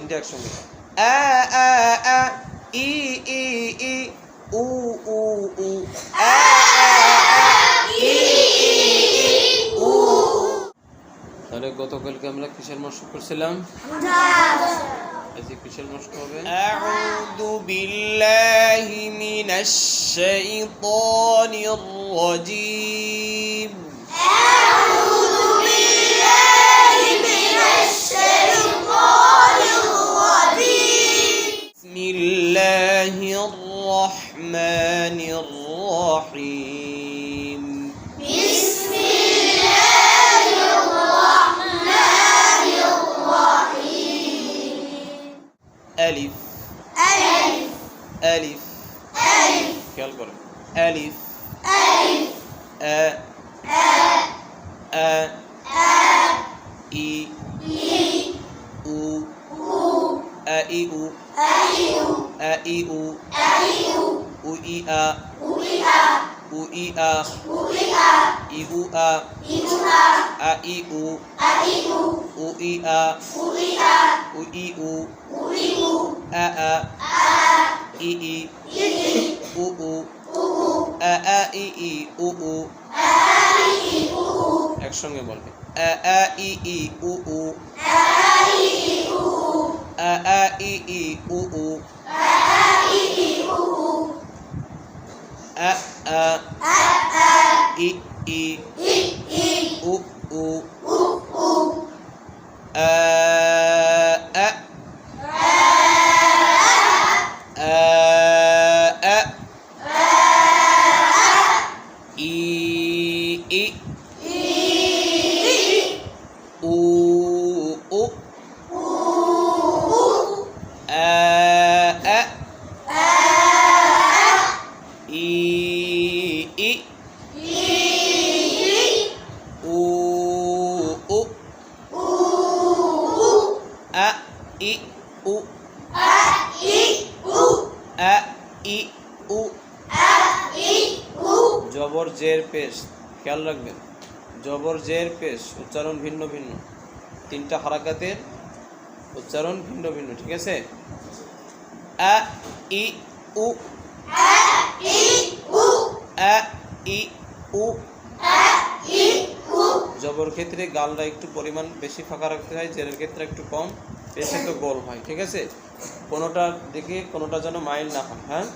তিনটে একসঙ্গে আ আ আ ই ই ই উ উ উ আ আ আ ই ই উ তাহলে গতকালকে আমরা কিসের মশক করছিলাম? আজকে কিসের মশক হবে? আউযু الرحمن الرحيم. بسم الله الرحمن الرحيم ألف. ألف. ألف ألف. كالقرب ألف ألف أ. أ. أ. إي إي أو أ. إي أو أ. إي أو আ ই উ ই আ উ ই আ ই উ আ ই উ উ ই আ উ ই উ আ আ ই ই উ উ আ আ ই ই উ উ একসঙ্গে বলবে। আ আ ই ই উ উ আ আ ই ই, উ উ আ আ ই ই উ উ আ আ আ আ ই ই, উ উ আ আ ই ই উ উ আ, ই, উ। আ, ই, উ। জবর, জের, পেশ। খেয়াল রাখবেন। জবর, জের, পেশ। উচ্চারণ ভিন্ন ভিন্ন। তিনটা হারাকাতের উচ্চারণ ভিন্ন ভিন্ন। ঠিক আছে? আ, ই, উ। আ, ই, উ। জবর ক্ষেত্রে গালটা একটু পরিমাণ বেশি ফাঁকা রাখতে হয় জেরের ক্ষেত্রে একটু কম, বেশি তো গোল হয়, ঠিক আছে? কোনোটার দিকে কোনোটা যেন মাইল না হয় হ্যাঁ?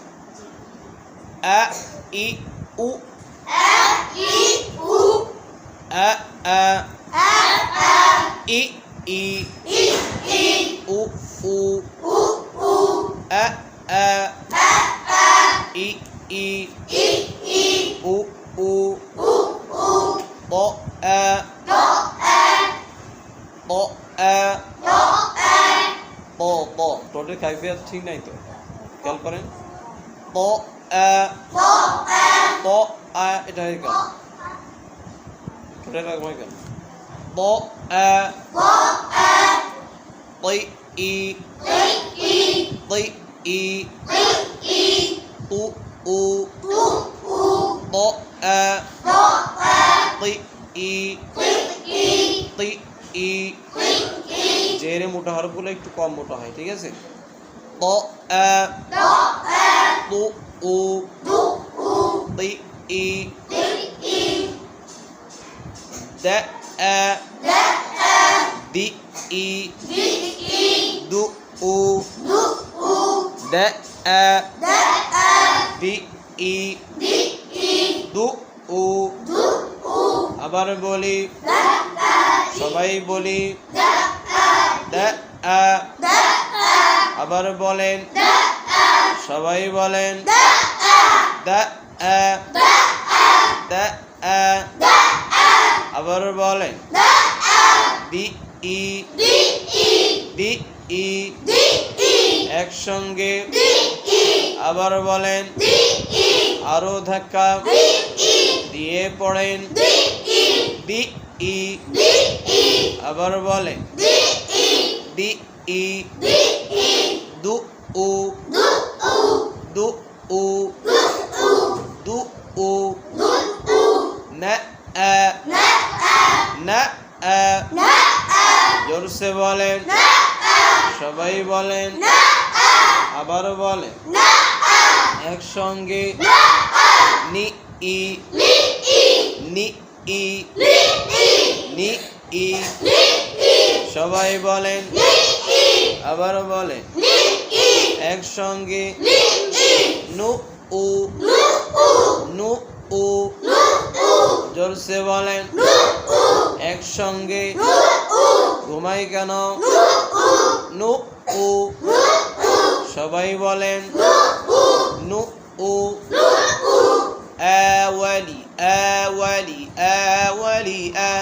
আ, ই, উ। আ আ, ই ই। উ উ। আ আ। ই ই। উ উ। সাউন্ডের কাইফিয়াত ঠিক নাই তো? খেয়াল করেন। ত ত আ এটা হয়ে গেল। ঠোঁটের ই। তৈ ই। তু উ ত তৈ ই। তৈ ই। জেরে মোটা হরফগুলো একটু কম মোটা হয় ঠিক আছে? ط আ طو উ طي ই د আ দি ই দু উ د আ দি ই দু উ আবার বলি সবাই বলি দ আ আবার বলেন সবাই বলেন আবার বলেন দি ই দি ই একসঙ্গে আবার বলেন আরও ধাক্কা দিয়ে পড়েন দি ই আবার বলেন দি ই দু উ দু উ দু উ না আ না আ জোরসে বলেন সবাই বলেন আবারও বলেন একসঙ্গে নি ই নি ই নি ই, সবাই বলেন আবারও বলেন একসঙ্গে নু উ নু উ জোরসে বলেন একসঙ্গে ঘুমাই কেন? নু উ সবাই বলেন নু উ আওয়ালি আওয়ালি আওয়ালি আ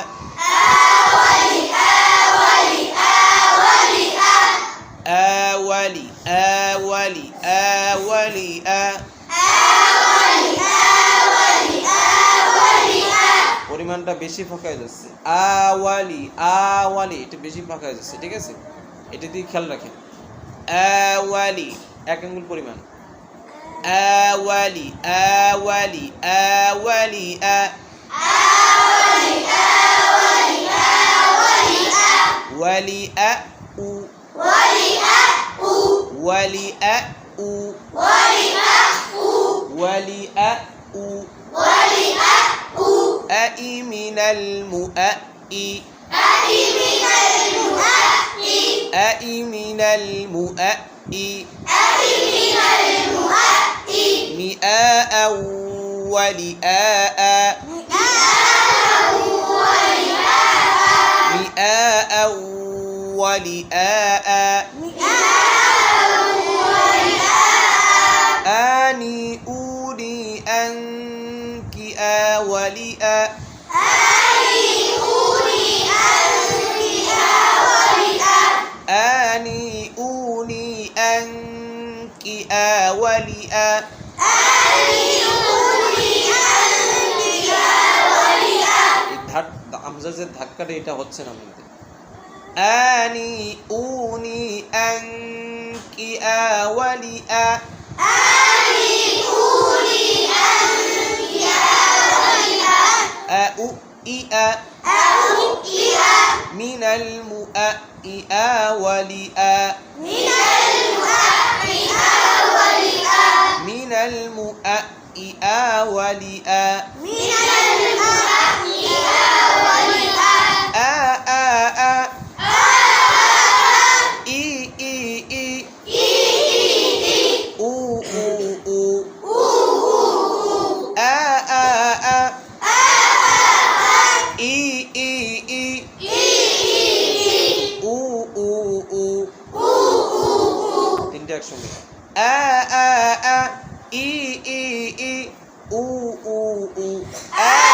আওয়ালি আওয়ালি আ পরিমাণটা বেশি ফাঁকা হয়ে যাচ্ছে। আওয়ালি আওয়ালি এটা বেশি ফাঁকা হয়ে যাচ্ছে, ঠিক আছে? এটা দিয়ে খেয়াল রাখেন। আওয়ালি, এক আঙ্গুল পরিমাণ। আওয়ালি আওয়ালি আওয়ালি, আ ওয়ালি আ উ ওয়ালি আ উ ওয়ালি আ ولأأو ولأأو ولأأو أئ من المؤئي أئ من المؤئي أئ من المؤئ أئ من المؤئ مئاء ولئاء. مئاء ولئاء. مئاء ولئاء مئاء آني أولي أنك آولئا এই ধাক হামজা যে ধাক্কাটা এটা হচ্ছে না আমাদের আনি উনি আনকি আওয়ালিআ الأوعياء ولئاء من الأوعياء ولئاء من উ উ উ